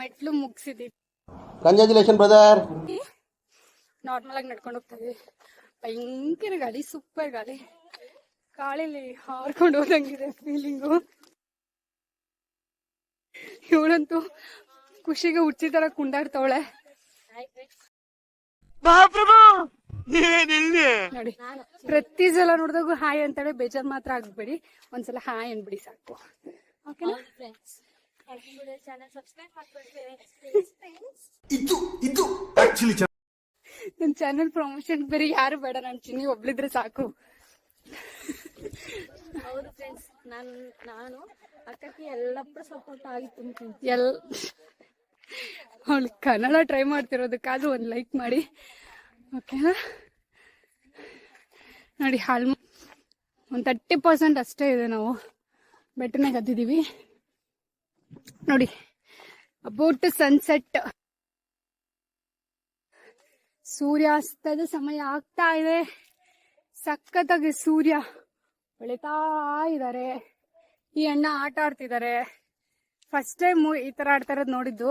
ಮೆಟ್ಲು ಮುಗಿಸಿದೀವಿ congratulation brother normal ಆಗಿ ನಡ್ಕೊಂಡು ಹೋಗ್ತೀವಿ ಭಯಂಕರ ಗಾಳಿ ಸೂಪರ್ ಗಾಳಿ. ಕಾಳಿಲಿ ಹಾರ್ಕೊಂಡು ಹೋದಂಗಿದೆ ಫೀಲಿಂಗು ಇವಳಂತೂ ಖುಷಿಗೆ ಹುಚ್ಚಿ ತರ ಕುಂಡಾಡ್ತಾವಳೆ. ನೋಡಿ ಪ್ರತಿ ಸಲ ನೋಡಿದಾಗ ಹಾಯ್ ಅಂತಾಳೆ ಬೇಜಾರ್ ಮಾತ್ರ ಆಗ್ಬೇಡಿ. ಒಂದ್ಸಲ ಹಾಯ್ ಅನ್ಬಿಡಿ ಸಾಕು. ಓಕೆನಾ ನನ್ ಚಾನಲ್ ಪ್ರಮೋಷನ್ ಬೇರೆ ಯಾರು ಬೇಡ ನನ್ ಚಿನ್ನಿ ಒಬ್ಳಿದ್ರೆ ಸಾಕು. ಹೌದು ಫ್ರೆಂಡ್ಸ್ ನಾನು ನಾನು ಅಕ್ಕಕ್ಕೆ ಎಲ್ಲಪ್ಪ ಸಪೋರ್ಟ್ ಆಗಿತ್ತು ಎಲ್ ಅವಳು ಕನ್ನಡ ಟ್ರೈ ಮಾಡ್ತಿರೋದಕ್ಕಾದ್ರೂ ಒಂದು ಲೈಕ್ ಮಾಡಿ. ಓಕೆನಾ ನೋಡಿ ಆಲ್ಮೋ ಒಂದು ತರ್ಟಿ ಪರ್ಸೆಂಟ್ ಅಷ್ಟೇ ಇದೆ ನಾವು. ಬೆಟ್ಟನೇ ಹತ್ತಿದ್ದೀವಿ ನೋಡಿ, ಅಬೌಟ್ ಸನ್ಸೆಟ್ ಸೂರ್ಯಾಸ್ತದ ಸಮಯ ಆಗ್ತಾ ಇದೆ. ಸಖತ್ತಾಗಿ ಸೂರ್ಯ ಬೆಳಿತಾ ಇದ್ದಾರೆ. ಈ ಅಣ್ಣ ಆಟ ಆಡ್ತಿದ್ದಾರೆ. ಫಸ್ಟ್ ಟೈಮ್ ಈ ತರ ಆಡ್ತಾ ಇರೋದು ನೋಡಿದ್ದು.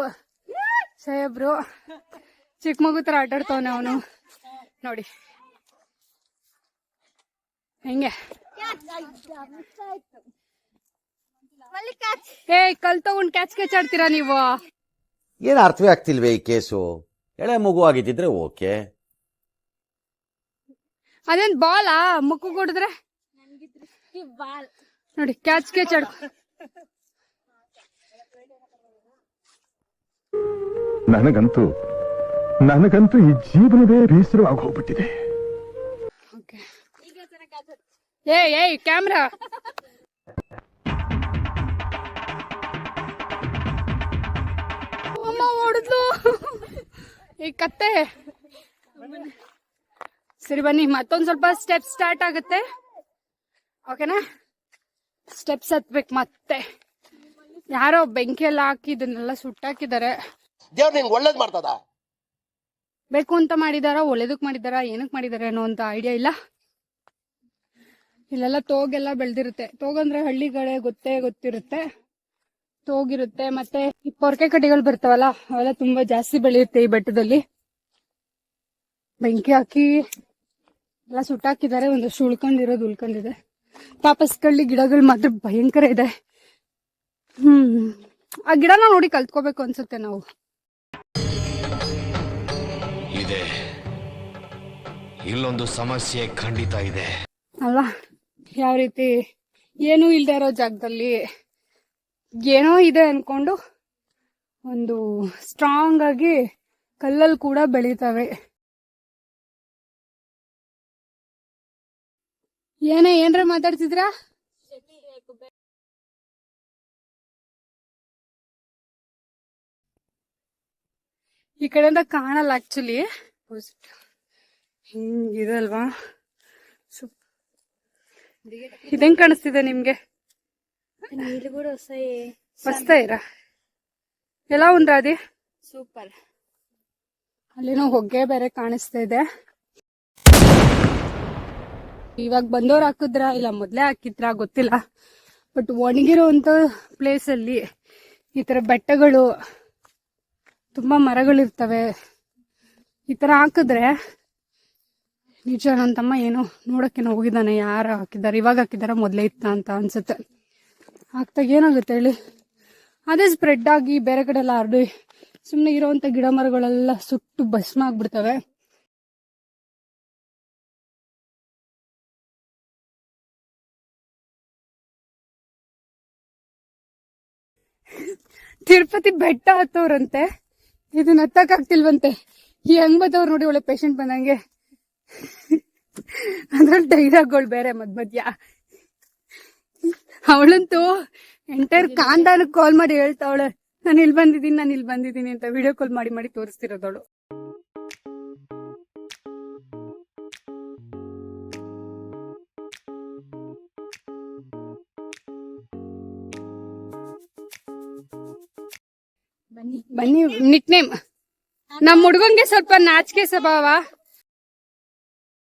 ಸಾಹೇಬ್ರು ಚಿಕ್ಕ ಮಗು ತರ ಆಟ ಆಡ್ತಾವನೆ ಅವನು. ನೋಡಿ ಹೆಂಗೆ? ಏ ಕಲ್ ತಗೊಂಡ್ ಕ್ಯಾಚ್ ಕ್ಯಾಚ್ ಆಡ್ತೀರಾ ನೀವು? ಏನು ಅರ್ಥವೇ ಆಗ್ತಿಲ್ವೇ ಈ ಕೇಸು? ಎಳೆ ಮಗು ಆಗಿದ್ದಿದ್ರೆ ಓಕೆ. ಅದೇನ್ ಬಾಲಾ ಮುಕ್ಕು ಕೊಡಿದ್ರೆ? ಬಾಲ್ ನೋಡಿ ಕ್ಯಾಚ್ ಕ್ಯಾಚ್ ಆಡ್ ನನಗಂತೂ ನನಗಂತೂ ಈ ಜೀವನವೇ ಬೇಸರವಾಗಿ ಹೋಗ್ಬಿಟ್ಟಿದೆ. ಏಯ್ ಏಯ್ ಕ್ಯಾಮ್ರಾ. ಅಮ್ಮ ಹೊಡೆದ್ಲು ಈ ಕತ್ತೆ. ಸರಿ ಬನ್ನಿ ಮತ್ತೊಂದ್ ಸ್ವಲ್ಪ ಸ್ಟೆಪ್ ಸ್ಟಾರ್ಟ್ ಆಗುತ್ತೆ. ಓಕೆನಾ ಸ್ಟೆಪ್ಸ್ ಹತ್ಬೇಕು ಮತ್ತೆ. ಯಾರೋ ಬೆಂಕಿ ಎಲ್ಲ ಹಾಕಿ ಇದನ್ನೆಲ್ಲ ಸುಟ್ಟಾಕಿದ್ದಾರೆ. ದೇವ್ರು ನಿಂಗೆ ಒಳ್ಳೇದ್ ಮಾಡ್ತದ? ಬೇಕು ಅಂತ ಮಾಡಿದಾರ ಒಳ್ಳೇದಕ್ ಮಾಡಿದಾರ ಏನಕ್ ಮಾಡಿದಾರೆ ಅನ್ನೋ ಅಂತ ಐಡಿಯಾ ಇಲ್ಲ? ಇಲ್ಲೆಲ್ಲ ತೋಗೆಲ್ಲ ಬೆಳ್ದಿರುತ್ತೆ. ತೋಗಂದ್ರೆ ಹಳ್ಳಿಗಳೇ ಗೊತ್ತೇ ಗೊತ್ತಿರುತ್ತೆ. ತೋಗಿರುತ್ತೆ. ಮತ್ತೆ ಈ ಪೊರ್ಕೆ ಕಡ್ಡಿಗಳು ಬರ್ತಾವಲ್ಲ ಅವೆಲ್ಲ ತುಂಬಾ ಜಾಸ್ತಿ ಬೆಳೆಯುತ್ತೆ ಈ ಬೆಟ್ಟದಲ್ಲಿ. ಬೆಂಕಿ ಹಾಕಿ ಎಲ್ಲ ಸುಟ್ಟಾಕಿದ್ದಾರೆ. ಒಂದಷ್ಟು ಉಳ್ಕೊಂಡಿರೋದು ಉಳ್ಕೊಂಡಿದೆ. ತಾಪಸ್ ಕಳ್ಳಿ ಗಿಡಗಳು ಮಾತ್ರ ಭಯಂಕರ ಇದೆ. ಹ್ಮ್. ಆ ಗಿಡನ ನೋಡಿ ಕಲ್ತ್ಕೋಬೇಕು ಅನ್ಸುತ್ತೆ ನಾವು. ಇಲ್ಲೊಂದು ಸಮಸ್ಯೆ ಖಂಡಿತ ಇದೆ. ಅಲ್ಲ ಯಾವ ರೀತಿ ಏನೂ ಇಲ್ದೇ ಇರೋ ಜಾಗದಲ್ಲಿ ಏನೋ ಇದೆ ಅನ್ಕೊಂಡು ಒಂದು ಸ್ಟ್ರಾಂಗ್ ಆಗಿ ಕಲ್ಲಲ್ಲಿ ಕೂಡ ಬೆಳೀತವೆ. ಏನೇ, ಏನ್ರ ಮಾತಾಡ್ತಿದ್ರ? ಈ ಕಡೆಯಿಂದ ಕಾಣಲ್ಲ ಆಕ್ಚುಲಿ ಹಿಂಗಿದೆ ಅಲ್ವಾ? ಇದೇನ್ ಕಾಣಿಸ್ತಿದೆ ನಿಮ್ಗೆ? ನೀರು ಕೂಡ ಹೊಸ. ಮಸ್ತಾ ಇರ? ಎಲ್ಲ ಉಂದ್ರಾದಿ ಸೂಪರ್. ಅಲ್ಲಿನೂ ಹೊಗೆ ಬೇರೆ ಕಾಣಿಸ್ತಾ ಇದೆ. ಇವಾಗ ಬಂದವ್ರು ಹಾಕಿದ್ರ ಇಲ್ಲ ಮೊದ್ಲೇ ಹಾಕಿದ್ರ ಗೊತ್ತಿಲ್ಲ. ಬಟ್ ಒಣಗಿರೋಂತ ಪ್ಲೇಸ್ ಅಲ್ಲಿ ಈ ತರ ಬೆಟ್ಟಗಳು ತುಂಬಾ ಮರಗಳಿರ್ತವೆ. ಈ ತರ ಹಾಕಿದ್ರೆ ನಿಜ ನನ್ನ ತಮ್ಮ ಏನೋ ನೋಡಕ್ಕೇನೋ ಹೋಗಿದ್ದಾನೆ ಯಾರು ಹಾಕಿದ್ದಾರೆ, ಇವಾಗ ಹಾಕಿದ್ದಾರೆ ಮೊದಲೇ ಇತ್ತ ಅಂತ ಅನ್ಸುತ್ತೆ. ಹಾಕ್ದಾಗ ಏನಾಗುತ್ತೆ ಹೇಳಿ? ಅದೇ ಸ್ಪ್ರೆಡ್ ಆಗಿ ಬೇರೆ ಕಡೆ ಎಲ್ಲ ಹರಡಿ ಸುಮ್ಮನೆ ಇರೋವಂಥ ಗಿಡ ಮರಗಳೆಲ್ಲ ಸುಟ್ಟು ಭಸ್ಮ ಆಗ್ಬಿಡ್ತವೆ. ತಿರುಪತಿ ಬೆಟ್ಟ ಹತ್ತವ್ರಂತೆ ಇದನ್ನ ಹತ್ತಕ್ಕಾಗ್ತಿಲ್ವಂತೆ. ಈ ಹೆಂಗ್ ಬತ್ತವ್ರು ನೋಡಿ ಒಳ್ಳೆ ಪೇಷಂಟ್ ಬಂದಂಗೆ. ಅದ್ರಲ್ಲಿ ಡೈಲಾಗ್ಗಳು ಬೇರೆ ಮದ್ ಮಧ್ಯ. ಅವಳಂತೂ ಎಂಟೈರ್ ಕಾಂದಾನಕ್ ಕಾಲ್ ಮಾಡಿ ಹೇಳ್ತಾವಳೆ. ನಾನು ಇಲ್ಲಿ ಬಂದಿದ್ದೀನಿ ನಾನು ಇಲ್ಲಿ ಬಂದಿದ್ದೀನಿ ಅಂತ ವಿಡಿಯೋ ಕಾಲ್ ಮಾಡಿ ಮಾಡಿ ತೋರಿಸ್ತಿರೋದವಳು. ಬನ್ನಿ. ನಿಟ್ ನೇಮ್. ನಮ್ ಹುಡುಗಂಗೆ ಸ್ವಲ್ಪ ನಾಚಿಕೆ ಸ್ವಭಾವ.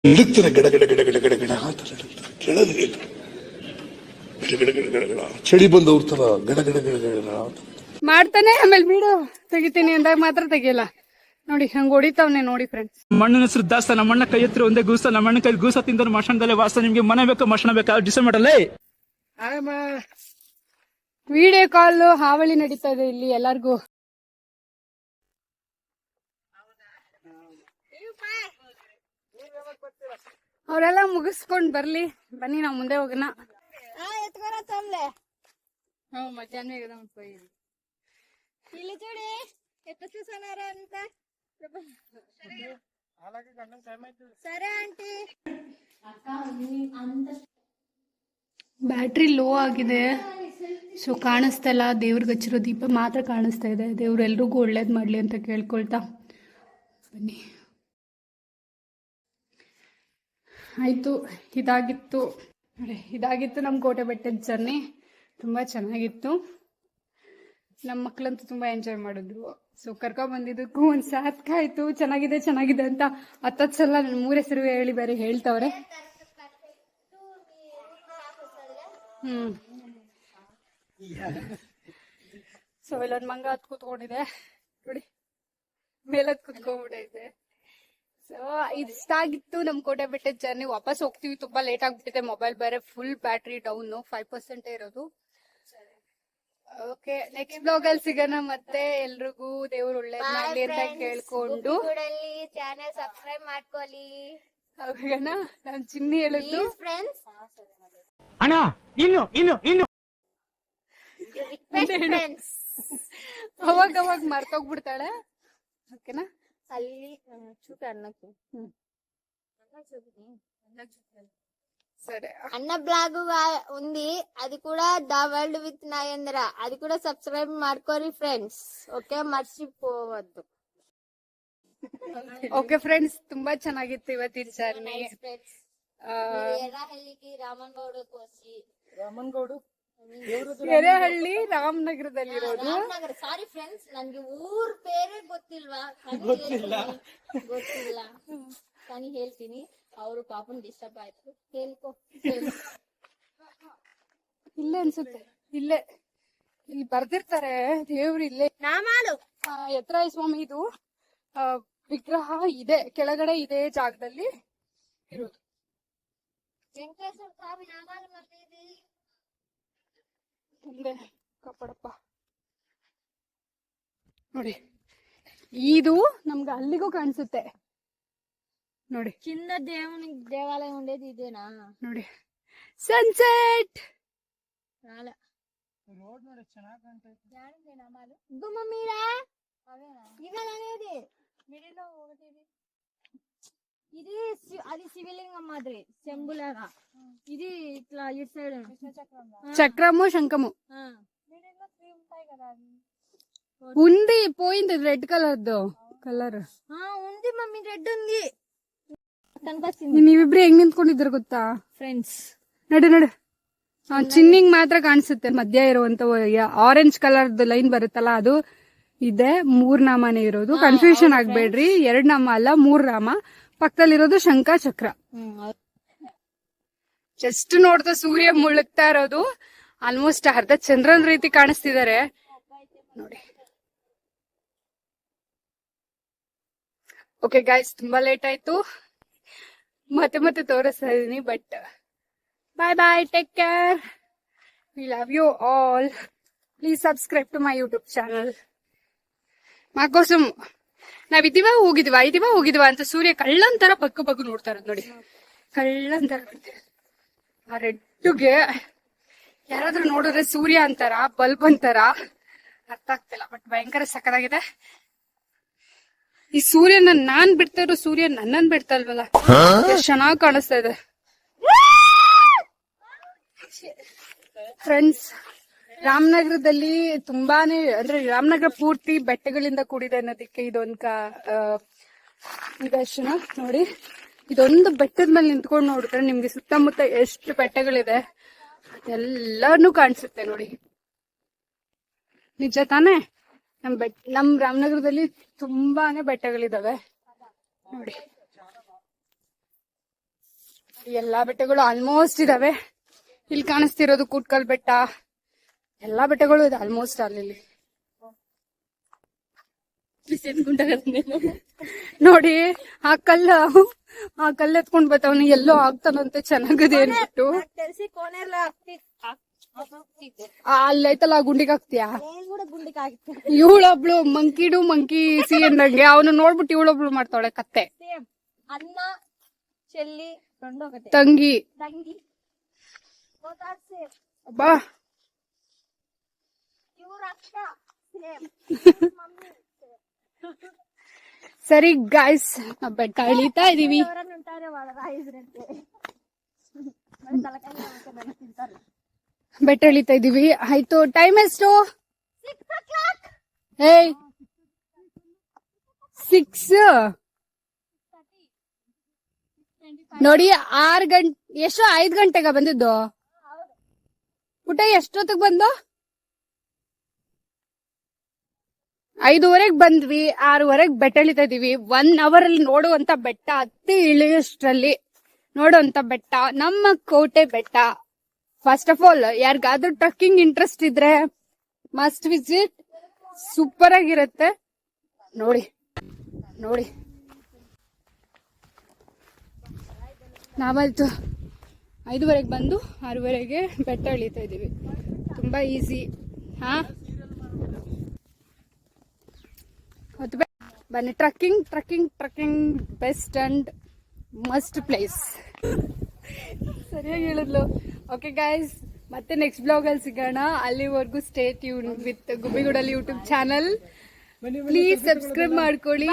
ನಡುಕ್ತಾರೆ ಗಡ ಗಡ ಗಡ ಗಡ ಗಡ ಗಿಡ ಅಂತ ನಡುಕ್ತಾರೆ ಕೆಳಗೆ ಚಳಿ ಬಂದವ್ರ ತರ ಗಡ ಗಡ ಗಡ ಗಡ ಗಡ ಮಾಡ್ತಾನೆ ಆಮೇಲೆ ಬಿಡು ತೆಗಿತೀನಿ ಅಂದಾಗ ಮಾತ್ರ ತೆಗಿಯಲ್ಲ ನೋಡಿ ಹಂಗ ಹೊಡಿತಾವ್ನೆ ನೋಡಿ ಫ್ರೆಂಡ್ಸ್ ಮಣ್ಣಿನ ಹೆಸರು ದಾಸ್ತ ನಮ್ಮ ಅಣ್ಣ ಕೈ ಹತ್ರ ಒಂದೇ ಗೂಸ ನಮ್ಮ ಅಣ್ಣ ಕೈ ಗೂಸ ತಿಂದ ಮಶಾನದಲ್ಲೇ ವಾಸ ನಿಮ್ಗೆ ಮನೆ ಬೇಕು ಮಶಣ ಬೇಕಾ ಡಿಸೈಡ್ ಮಾಡಲ್ಲ ವಿಡಿಯೋ ಕಾಲ್ ಹಾವಳಿ ನಡೀತಾ ಇದೆ ಇಲ್ಲಿ ಎಲ್ಲಾರ್ಗೂ ಅವರೆಲ್ಲ ಮುಗಿಸ್ಕೊಂಡ್ ಬರ್ಲಿ. ಬನ್ನಿ ನಾವ್ ಮುಂದೆ ಹೋಗೋಣ. ಬ್ಯಾಟ್ರಿ ಲೋ ಆಗಿದೆ. ಸೊ ಕಾಣಿಸ್ತಾ ಇಲ್ಲ. ದೇವ್ರಿಗೆ ಹಚ್ಚಿರೋ ದೀಪ ಮಾತ್ರ ಕಾಣಿಸ್ತಾ ಇದೆ. ದೇವ್ರು ಎಲ್ರಿಗೂ ಒಳ್ಳೇದ್ ಮಾಡ್ಲಿ ಅಂತ ಕೇಳ್ಕೊಳ್ತಾ. ಬನ್ನಿ. ಆಯಿತು, ಇದಾಗಿತ್ತು. ಇದಾಗಿತ್ತು ನಮ್ಮ ಕೋಟೆ ಬೆಟ್ಟದ ಜರ್ನಿ ತುಂಬ ಚೆನ್ನಾಗಿತ್ತು. ನಮ್ಮ ಮಕ್ಕಳಂತೂ ತುಂಬ ಎಂಜಾಯ್ ಮಾಡಿದ್ರು. ಸೊ ಕರ್ಕೊಂಬಂದಿದ್ದಕ್ಕೂ ಒಂದು ಸಾರ್ಥಕ ಆಯಿತು. ಚೆನ್ನಾಗಿದೆ ಚೆನ್ನಾಗಿದೆ ಅಂತ ಹತ್ತತ್ತು ಸಲ ನನ್ನ ಮೂರ ಹೆಸರು ಹೇಳಿ ಬೇರೆ ಹೇಳ್ತವ್ರೆ. ಹ್ಮ್. ಸೊ ಇಲ್ಲೊಂದ್ ಮಂಗ ಹತ್ ಕೂತ್ಕೊಂಡಿದೆ. ನೋಡಿ, ಮೇಲತ್ ಕುತ್ಕೊಂಡ್ಬಿಟ್ಟೈತೆ. ಸೊ ಇಷ್ಟ ಆಗಿತ್ತು ನಮ್ ಕೋಟೆ ಬೆಟ್ಟದ ಜರ್ನಿ ವಾಪಸ್ ಹೋಗ್ತೀವಿ. ತುಂಬಾ ಲೇಟ್ ಆಗ್ಬಿಟ್ಟಿದೆ. ಮೊಬೈಲ್ ಬೇರೆ full battery down five percent ಇರೋದು. ಓಕೆ ನೆಕ್ಸ್ಟ್ ಬ್ಲಾಗ್ ಅಲ್ಲಿ ಸಿಗೋಣ ಮತ್ತೆ ಎಲ್ರಿಗೂ. ದೇವ್ರು ಒಳ್ಳೆ ಅಂತ ಕೇಳ್ಕೊಂಡು. ಚಾನೆಲ್ ಸಬ್ಸ್ಕ್ರೈಬ್ ಮಾಡ್ಕೊಳ್ಳಿ. ಹೋಗೋಣ ನಾನ್ ಚಿನ್ನಿ ಹೇಳಿದ್ದು ಫ್ರೆಂಡ್ಸ್ ಅಣ್ಣ ಇನ್ನು ಇನ್ನು ಅವಾಗ ಅವಾಗ ಮರ್ತೋಗ್ಬಿಡ್ತಾಳೆ. ಓಕೆನಾ తల్లి చూపి అన్నకు సరే అన్న బ్లాగ్ ఉంది అది కూడా ద వరల్డ్ విత్ నయేంద్ర అది కూడా సబ్స్క్రైబ్ ಮಾಡ್ಕೋರಿ ಫ್ರೆಂಡ್ಸ್ ಓಕೆ ಮರ್ಚಿಪೋವದ್ದು ಓಕೆ ಫ್ರೆಂಡ್ಸ್ ತುಂಬಾ ಚೆನ್ನಾಗಿತ್ತು ಇವತ್ತಿನ ಸರ್ ರಾಮನ್ ಗೌಡ ರಾಮನ್ ಗೌಡ ಎರೆಹಳ್ಳಿ ರಾಮನಗರದಲ್ಲಿ ಇರೋದು ಸಾರಿ ಫ್ರೆಂಡ್ಸ್ ನನ್ಗೆ ಊರ್ ಬೇರೆ ಗೊತ್ತಿಲ್ವಾ? ಗೊತ್ತಿಲ್ಲ. ಗೊತ್ತಿಲ್ಲ. ಕಣಿ ಹೇಳ್ತೀನಿ. ಅವರು ಪಾಪನ್ ಡಿಸ್ಟರ್ಬ್ ಆಯ್ತು. ಹೇಳ್ಕೊ ಇಲ್ಲ ಅನ್ಸುತ್ತೆ. ಇಲ್ಲೇ. ಇಲ್ಲಿ ಬರ್ದಿರ್ತಾರೆ. ದೇವ್ರು ಇಲ್ಲೇ. ನಾಮಾಲು ಆ, ಎತ್ತರಾಯ ಸ್ವಾಮಿ ಇದು ವಿಗ್ರಹ ಇದೆ. ಕೆಳಗಡೆ ಇದೆ ಜಾಗದಲ್ಲಿ ಇರೋದು. ವೆಂಕಟೇಶ್ವರ ಸ್ವಾಮಿ ನಾಮಾಲು ಇದೆ ಮುಂದೆ ಕಾಪಾಡಪ್ಪ ನೋಡಿ ಇದು ನಮ್ಗೆ ಅಲ್ಲಿಗೂ ಕಾಣಿಸುತ್ತೆ ನೋಡಿ కింద దేవుని దేవాలయం ఉండేది ఇదేనా ನೋಡಿ సన్సెట్ రాలే గుమ్మ మీరా ఇవాళ అనేది మిడిలో ఒకటి ఇది. ఇది శి- అది శివలింగం మాదిరి చెంబులాగా ఇది ఇట్లా ఇటు సైడ్ చక్రము శంఖము ఉంది పోయింది రెడ్ కలర్ దో కలర్ ఉంది మమ్మీ రెడ్ ఉంది కనిపించింది ನೀವಿಬ್ರು ಹೆಂಗ್ ನಿಂತ್ಕೊಂಡಿದ್ರು ಗೊತ್ತಾ ಫ್ರೆಂಡ್ಸ್ ನಡು ನಡು ಆ, ಚಿನ್ನಿಗ್ ಮಾತ್ರ ಕಾಣಿಸುತ್ತೆ ಮಧ್ಯ ಇರುವಂತ ಆರೆಂಜ್ ಕಲರ್ ಲೈನ್ ಬರುತ್ತಲ್ಲ ಅದು ಇದೆ ಮೂರ್ ನಾಮನೇ ಇರೋದು ಕನ್ಫ್ಯೂಷನ್ ಆಗ್ಬೇಡ್ರಿ ಎರಡ್ ನಾಮ ಅಲ್ಲ ಮೂರ್ ನಾಮ ಪಕ್ಕದಲ್ಲಿರೋದು ಶಂಖ ಚಕ್ರ ಜಸ್ಟ್ ನೋಡ್ತಾ ಸೂರ್ಯ ಮುಳುಗ್ತಾ ಇರೋದು. ಆಲ್ಮೋಸ್ಟ್ ಅರ್ಧ ಚಂದ್ರನ ರೀತಿ ಕಾಣಿಸ್ತಿದ್ದಾರೆ ನೋಡಿ. ಓಕೆ ಗಾಯ್ಸ್ ತುಂಬಾ ಲೇಟ್ ಆಯ್ತು. ಮತ್ತೆ ಮತ್ತೆ ತೋರಿಸ್ತಾ ಇದೀನಿ but bye bye take care we love you all please subscribe to my YouTube channel ಮಾಕೋಸಮ್ ನಾವ್ ಇದೀವ ಹೋಗಿದ್ವಾ ಇದೀವ ಹೋಗಿದ್ವಾ ಅಂತ ಸೂರ್ಯ ಕಳ್ಳಂತರ ತರ ಪಕ್ಕ ಪಕ್ಕ ನೋಡ್ತಾರ ನೋಡಿ. ಕಳ್ಳಂತರ ತರ ಆ ರೆಡ್ಗೆ ಯಾರಾದ್ರೂ ನೋಡಿದ್ರೆ ಸೂರ್ಯ ಅಂತಾರ ಬಲ್ಬ್ ಅಂತಾರ ಅರ್ಥ ಆಗ್ತಿಲ್ಲ ಬಟ್ ಭಯಂಕರ ಸಕ್ಕದಾಗಿದೆ ಈ ಸೂರ್ಯನ ನಾನ್ ಬಿಡ್ತಾ ಇರೋ ಸೂರ್ಯ ನನ್ನನ್ ಬಿಡ್ತಾ ಇಲ್ವಲ್ಲ? ಚೆನ್ನಾಗ್ ಕಾಣಿಸ್ತಾ ಇದೆ. ಫ್ರೆಂಡ್ಸ್ ರಾಮನಗರದಲ್ಲಿ ತುಂಬಾನೇ, ಅಂದ್ರೆ ರಾಮನಗರ ಪೂರ್ತಿ ಬೆಟ್ಟಗಳಿಂದ ಕೂಡಿದೆ ಅನ್ನೋದಕ್ಕೆ ಇದೊಂದ್ ಕಾ ನಿದರ್ಶನ ನೋಡಿ. ಇದೊಂದು ಬೆಟ್ಟದ ಮೇಲೆ ನಿಂತ್ಕೊಂಡು ನೋಡಿದ್ರೆ ನಿಮ್ಗೆ ಸುತ್ತಮುತ್ತ ಎಷ್ಟು ಬೆಟ್ಟಗಳಿದೆ ಎಲ್ಲಾನು ಕಾಣಿಸುತ್ತೆ ನೋಡಿ. ನಿಜ ತಾನೇ? ನಮ್ ಬೆಟ್, ನಮ್ ರಾಮನಗರದಲ್ಲಿ ತುಂಬಾನೇ ಬೆಟ್ಟಗಳಿದಾವೆ. ನೋಡಿ. ಎಲ್ಲಾ ಬೆಟ್ಟಗಳು ಆಲ್ಮೋಸ್ಟ್ ಇದಾವೆ. ಇಲ್ಲಿ ಕಾಣಿಸ್ತಿರೋದು ಕೂಟ್ಕಲ್ ಬೆಟ್ಟ. ಎಲ್ಲಾ ಬೆಟ್ಟಗಳು ಇದೆ ಆಲ್ಮೋಸ್ಟ್ ಅಲ್ಲಿ ನೋಡಿ ಆ ಕಲ್ಲ ಆ ಕಲ್ಲು ಎತ್ಕೊಂಡ್ ಬತ್ತವನು ಎಲ್ಲೋ ಆಗ್ತಾನಂತೆ ಚೆನ್ನಾಗಿದೆ ಅನ್ಬಿಟ್ಟು. ಅಲ್ಲೈತಲ್ಲ ಗುಂಡಿಗೆ ಹಾಕ್ತಿಯಾ? ಇವಳೊಬ್ಳು ಮಂಕಿಡು ಮಂಕಿ ಸಿ ಅಂದಂಗೆ ಅವನು ನೋಡ್ಬಿಟ್ಟು ಇವಳೊಬ್ಳು ಮಾಡ್ತಾಳೆ ಕತ್ತೆ. ಅನ್ನ ಚೆಲ್ಲಿ ತಂಗಿ. ತಂಗಿ. ಬಾ ಸರಿ ಗಾಯ್ಸ್ ಬೆಟ್ಟ ಇಳಿತಾ ಇದೀವಿ. ಬೆಟ್ಟ ಇಳಿತಾ ಇದೀವಿ. ಆಯ್ತು ಟೈಮ್ ಎಷ್ಟು? ಏಯ್ ಸಿಕ್ಸ್ ನೋಡಿ, ಆರ್ ಗಂಟೆ ಎಷ್ಟು ಐದ್ ಗಂಟೆಗ ಬಂದಿದ್ದು? ಊಟ ಎಷ್ಟೊತ್ತಿಗೆ ಬಂದು? ಐದುವರೆಗೆ ಬಂದ್ವಿ, ಆರೂವರೆಗೆ ಬೆಟ್ಟ ಇಳಿತಾ ಇದೀವಿ. ಒನ್ ಅವರ್ ಅಲ್ಲಿ ನೋಡುವಂತ ಬೆಟ್ಟ, ಅತಿ ಇಳಿಯೋಷ್ಟ್ರಲ್ಲಿ ನೋಡುವಂತ ಬೆಟ್ಟ, ನಮ್ಮ ಕೋಟೆ ಬೆಟ್ಟ. ಫಸ್ಟ್ ಆಫ್ ಆಲ್ ಯಾರಿಗಾದ್ರೂ ಟ್ರಕ್ಕಿಂಗ್ ಇಂಟ್ರೆಸ್ಟ್ ಇದ್ರೆ ಮಸ್ಟ್ ವಿಸಿಟ್ ಸೂಪರ್ ಆಗಿರುತ್ತೆ. ನೋಡಿ ನೋಡಿ. ನಾವಲ್ತು ಐದುವರೆಗೆ ಬಂದು, ಆರೂವರೆಗೆ ಬೆಟ್ಟ ಇಳಿತಾ ಇದೀವಿ. ತುಂಬಾ ಈಸಿ ಹಾ? ಬೆ- ಬನ್ನಿ trekking trekking trekking best and must place ಸರಿಯಾಗಿ ಹೇಳಿದ್ಲು. ಓಕೆ ಗಾಯ್ಸ್ ಮತ್ತೆ ನೆಕ್ಸ್ಟ್ ಬ್ಲಾಗ್ ಅಲ್ಲಿ ಸಿಗೋಣ. ಅಲ್ಲಿವರೆಗೂ ಸ್ಟೇ ಟ್ಯೂನ್ ವಿತ್ ಗುಬ್ಬಿಗೂಡಲ್ಲಿ ಯೂಟ್ಯೂಬ್ ಚಾನಲ್ ಪ್ಲೀಸ್ ಸಬ್ಸ್ಕ್ರೈಬ್ ಮಾಡ್ಕೊಳ್ಳಿ.